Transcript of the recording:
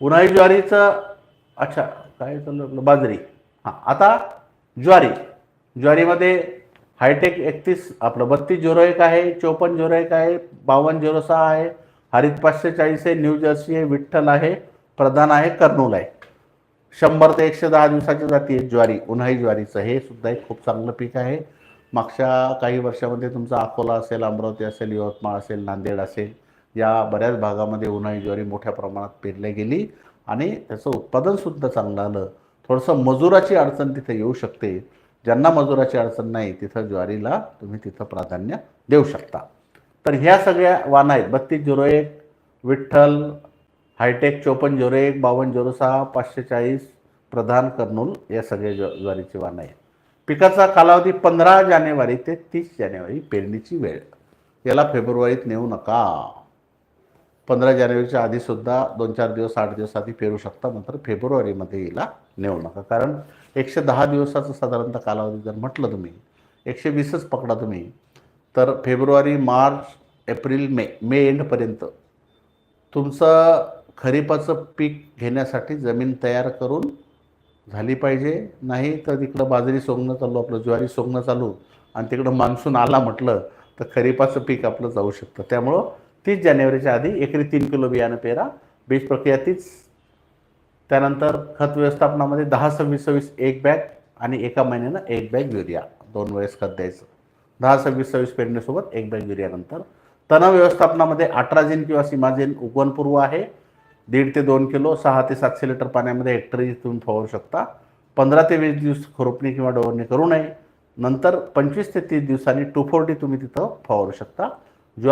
उन्हाळी ज्वारीचं अच्छा काय चालू आपलं बाजरी. हां आता ज्वारी. ज्वारीमध्ये हायटेक एकतीस आपलं बत्तीस झिरो एक आहे चोपन्न झिरो एक आहे बावन्न झिरो सहा आहे हरित पाचशे चाळीस आहे न्यू जर्सी आहे विठ्ठल आहे प्रधान आहे कर्नूल आहे. शंभर ते एकशे दहा दिवसाची जाती आहे ज्वारी उन्हाळी ज्वारीचं. हे सुद्धा एक खूप चांगलं पीक आहे. मागच्या काही वर्षामध्ये तुमचा अकोला असेल अमरावती असेल यवतमाळ असेल नांदेड असेल या बऱ्याच भागामध्ये उन्हाळी ज्वारी मोठ्या प्रमाणात पेरली गेली आणि त्याचं उत्पादनसुद्धा चांगलं आलं. थोडंसं मजुराची अडचण तिथे येऊ शकते. ज्यांना मजुराची अडचण नाही तिथं ज्वारीला तुम्ही तिथं प्राधान्य देऊ शकता. तर ह्या सगळ्या वाण आहेत. बत्तीस झिरो एक विठ्ठल हायटेक चोपन्न झिरो एक बावन्न झिरो सहा पाचशे चाळीस प्रधान कर्नूल या सगळ्या ज्व ज्वारीची वाण आहेत. पिकाचा कालावधी पंधरा जानेवारी ते तीस जानेवारी पेरणीची वेळ. याला फेब्रुवारीत नेऊ नका. पंधरा जानेवारीच्या आधीसुद्धा दोन चार दिवस आठ दिवस आधी पेरू शकता. नंतर फेब्रुवारीमध्ये याला नेऊ नका. कारण एकशे दहा दिवसाचं साधारणतः कालावधी जर म्हटलं तुम्ही एकशे वीसच पकडा तुम्ही तर फेब्रुवारी मार्च एप्रिल मे मे एंडपर्यंत तुमचं खरीपाचं पीक घेण्यासाठी जमीन तयार करून झाली पाहिजे. नाही तर तिकडं बाजरी सोंगणं चालू आपलं ज्वारी सोंगणं चालू आणि तिकडं मान्सून आला म्हटलं तर खरीपाचं पीक आपलं जाऊ शकतं. त्यामुळं तीस जानेवारीच्या आधी एकरी तीन किलो बियाणं पेरा. बीज प्रक्रिया तीच. त्यानंतर खत व्यवस्थापनामध्ये दहा सव्वीस सव्वीस एक बॅग आणि एका महिन्यानं एक बॅग युरिया. दोन वेळेस खत द्यायचं. दहा सव्वीस सव्वीस पेरणीसोबत एक बॅग युरियानंतर तणाव व्यवस्थापनामध्ये अठराजिन किंवा सीमाजिन उगवणपूर्व आहे. दीड ते दोन किलो सहा ते सातशे लिटर पाण्यामध्ये हेक्टरी तुम्ही फवारू शकता. पंधरा ते वीस दिवस खुरपणी किंवा डवरणी करू नये. नंतर पंचवीस ते तीस दिवसांनी टू फोर्टी तुम्ही तिथं फवारू शकता. ज्वारी